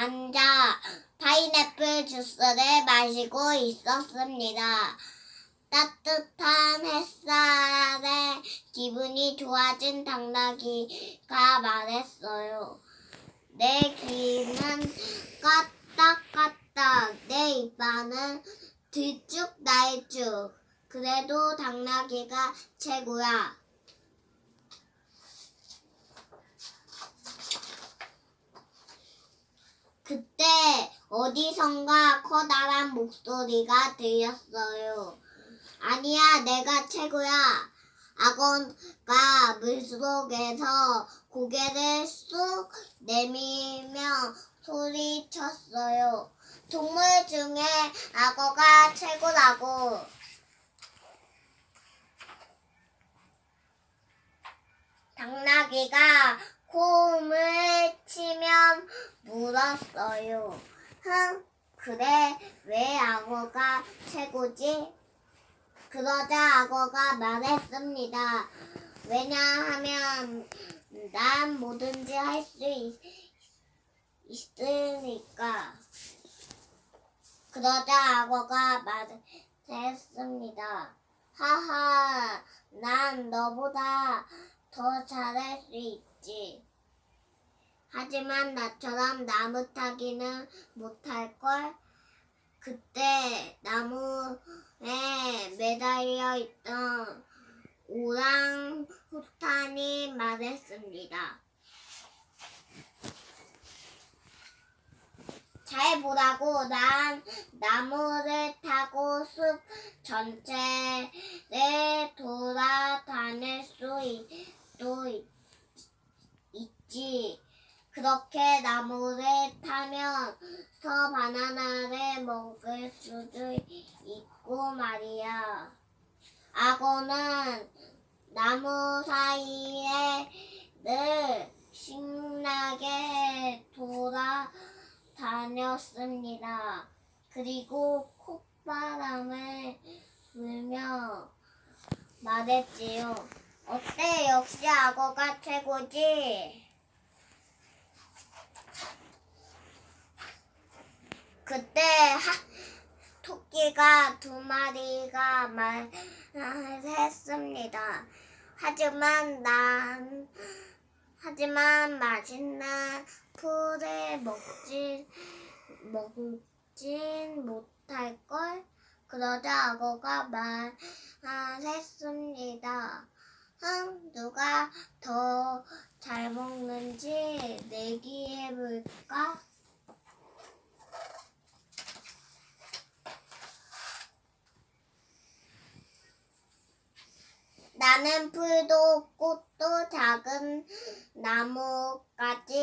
앉아 파인애플 주스를 마시고 있었습니다. 따뜻한 햇살에 기분이 좋아진 당나귀가 말했어요. 내 귀는 까딱까딱, 내 이빨은 들쭉날쭉. 그래도 당나귀가 최고야. 그때 어디선가 커다란 목소리가 들렸어요. 아니야, 내가 최고야. 악어가 물속에서 고개를 쑥 내밀며 소리쳤어요. 동물 중에 악어가 최고라고. 당나귀가 호흡을 치면 물었어요. 흥, 그래, 왜 악어가 최고지? 그러자 악어가 말했습니다. 왜냐하면 난 뭐든지 할 수 있으니까. 그러자 악어가 말했습니다. 하하, 난 너보다 더 잘할 수 있 지. 하지만 나처럼 나무 타기는 못할걸? 그때 나무에 매달려 있던 오랑우탄이 말했습니다. 잘 보라고 난 나무를 타고 숲 전체를 돌아다닐 수 있도 있지. 그렇게 나무를 타면서 바나나를 먹을 수도 있고 말이야. 악어는 나무 사이에 늘 신나게 돌아다녔습니다. 그리고 콧바람을 불며 말했지요. 어때? 역시 악어가 최고지? 그때 하, 토끼가 두 마리가 말했습니다. 하지만 난 하지만 맛있는 풀을 먹지 먹진 못할 걸. 그러자 악어가 말했습니다. 흥, 누가 더 잘 먹는지 내기해 볼까? 나는 풀도 꽃도 작은 나무까지도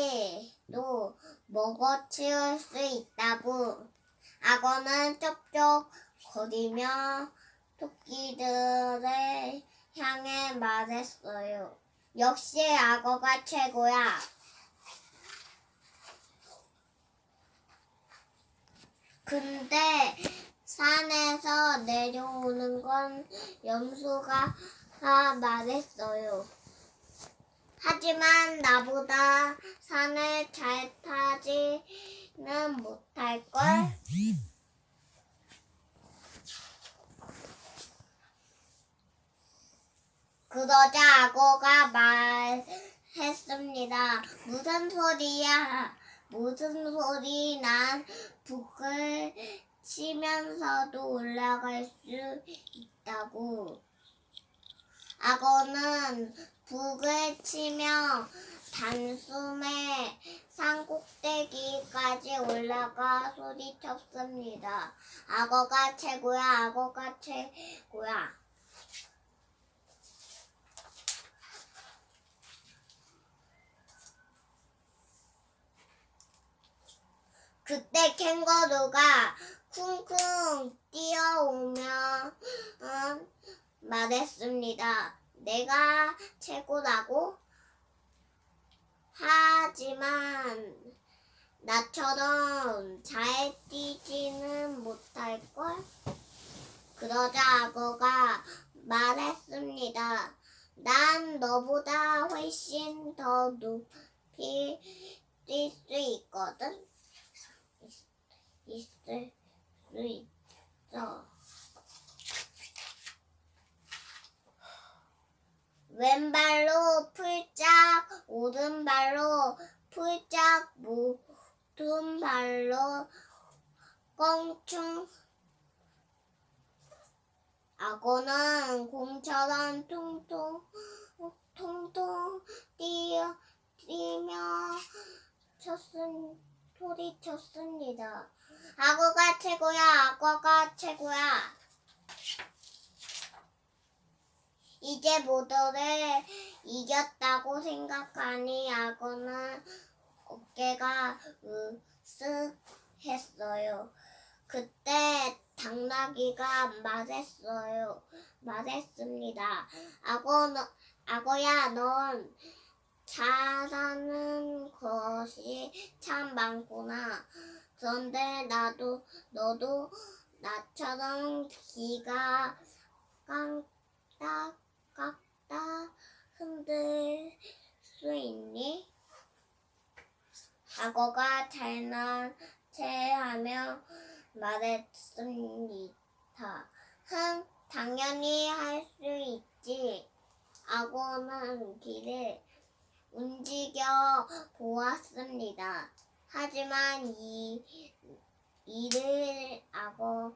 먹어 치울 수 있다고. 악어는 쩍쩍 거리며 토끼들을 향해 말했어요. 역시 악어가 최고야. 근데 산에서 내려오는 건 염소가 아, 말했어요. 하지만 나보다 산을 잘 타지는 못할걸? 그러자 악어가 말했습니다. 무슨 소리야? 무슨 소리? 난 북을 치면서도 올라갈 수 있다고. 악어는 북을 치며 단숨에 산 꼭대기까지 올라가 소리쳤습니다. 악어가 최고야, 악어가 최고야. 그때 캥거루가 쿵쿵 뛰어오며 음, 말했습니다. 내가 최고라고? 하지만 나처럼 잘 뛰지는 못할걸? 그러자 악어가 말했습니다. 난 너보다 훨씬 더 높이 뛸 수 있거든. 있- 있을 수 있어. 왼발로 풀짝, 오른발로 풀짝, 모든 발로 껑충. 악어는 곰처럼 통통, 통통 뛰어, 뛰며 쳤은, 소리쳤습니다. 악어가 최고야, 악어가 최고야. 이제 모두를 이겼다고 생각하니 악어는 어깨가 으쓱 했어요. 그때 당나귀가 말했어요. 말했습니다. 악어는, 악어야, 넌 잘하는 것이 참 많구나. 그런데 나도, 너도 나처럼 귀가 깡딱, 깍딱 흔들 수 있니? 악어가 잘난 체하며 말했 습니다. 흥, 당연히 할 수 있지. 악어는 귀를 움직여 보았습니다. 하지만 이 이를 악어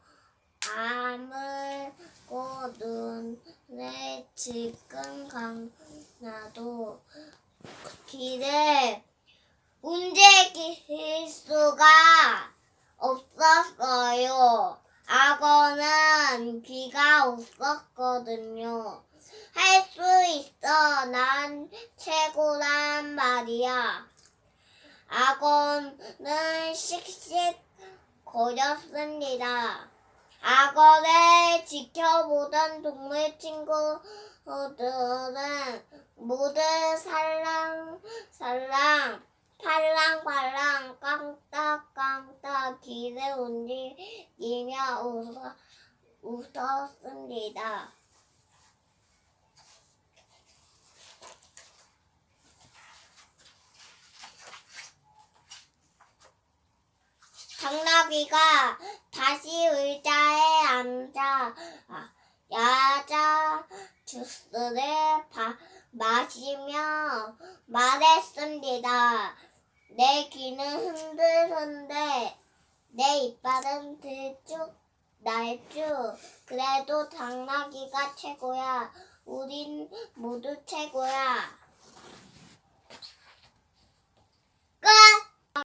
아물고 눈에 질끈 감나도 귀를 움직일 수가 없었어요. 악어는 귀가 없었거든요. 할 수 있어. 난 최고란 말이야. 악어는 씩씩 거렸습니다. 악어를 지켜보던 동물 친구들은 모두 살랑살랑 팔랑팔랑 깡딱깡딱 귀를 움직이며 웃어, 웃었습니다. 당나귀가 다시 의자에 앉아 아, 야자 주스를 바, 마시며 말했습니다. 내 귀는 흔들흔들, 내 이빨은 들쭉 날쭉. 그래도 당나귀가 최고야. 우린 모두 최고야. 끝!